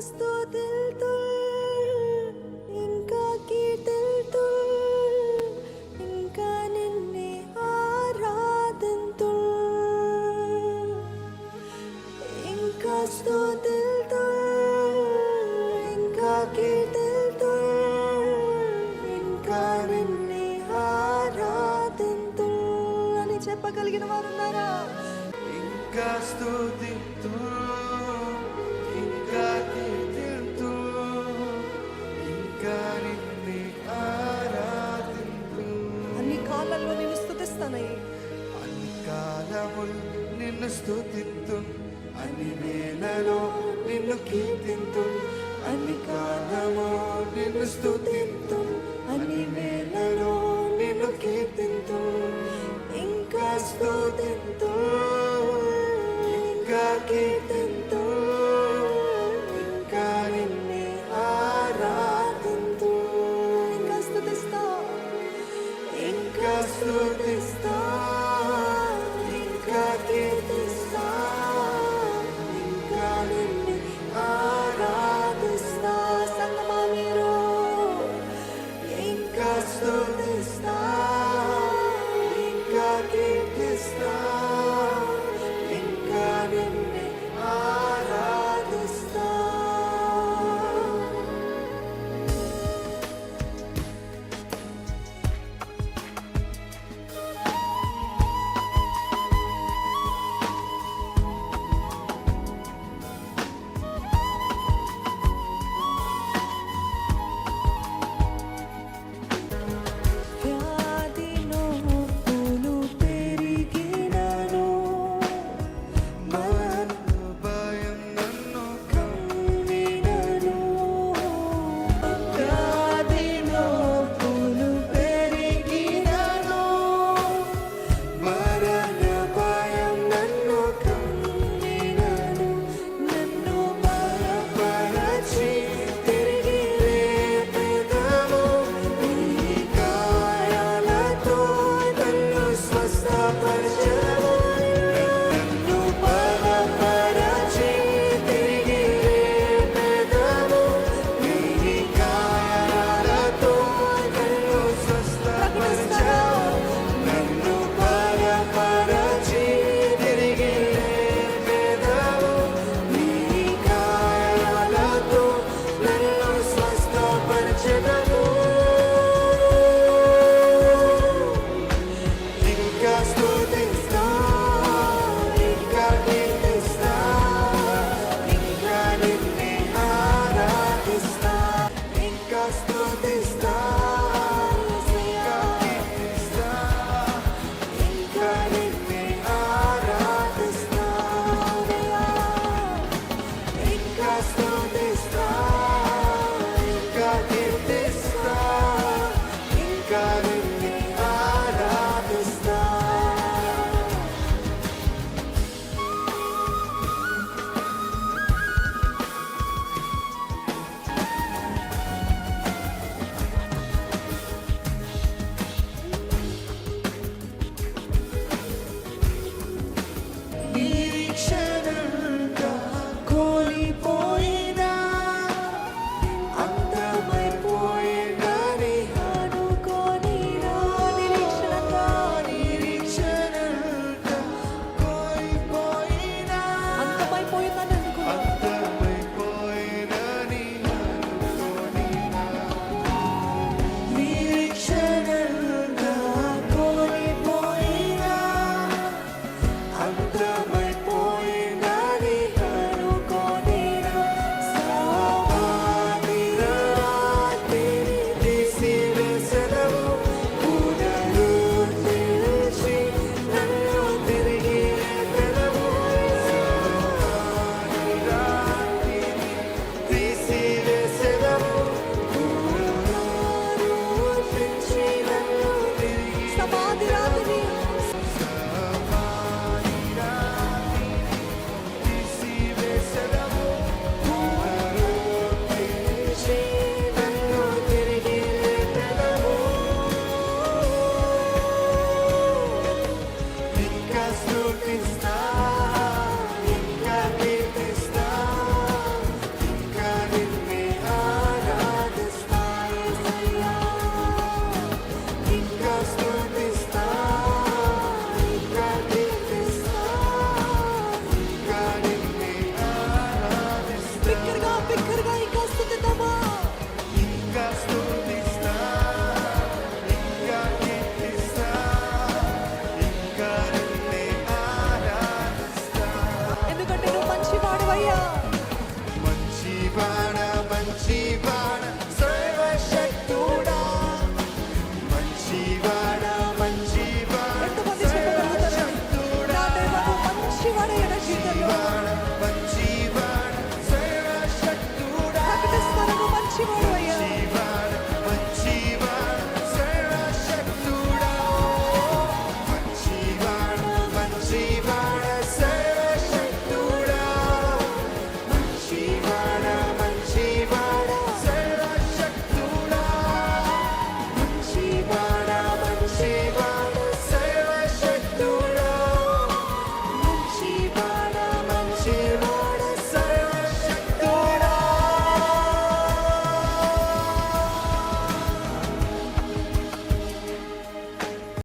స్తుతిల్తు ఇంకా కీర్తిల్తు ఇంకా నిన్నే ఇంకా స్తుతిల్తు ఇంకా కీర్తిల్తు ఇంకా నిన్నే ఆరాధింతు. అని చెప్పగలిగిన వారు ఉన్నారా? ఇంకా స్తుతిస్తూ స్తుతిస్తూ అన్ని వేళలో నిన్ను కీర్తింతు అన్ని కాలము నిన్ను స్తుతిస్తూ అన్ని వేళలో నిన్ను కీర్తింతు ఇంకా స్తుతింతు ఇంకా కీర్తింతు ఇంకా నిన్నే ఆరాధింతు ఇంకా స్తుతిస్తా. ఇంకా స్తుతిస్తా. ఇంకా స్తుతిస్తా ఇంకా కీర్తిస్తా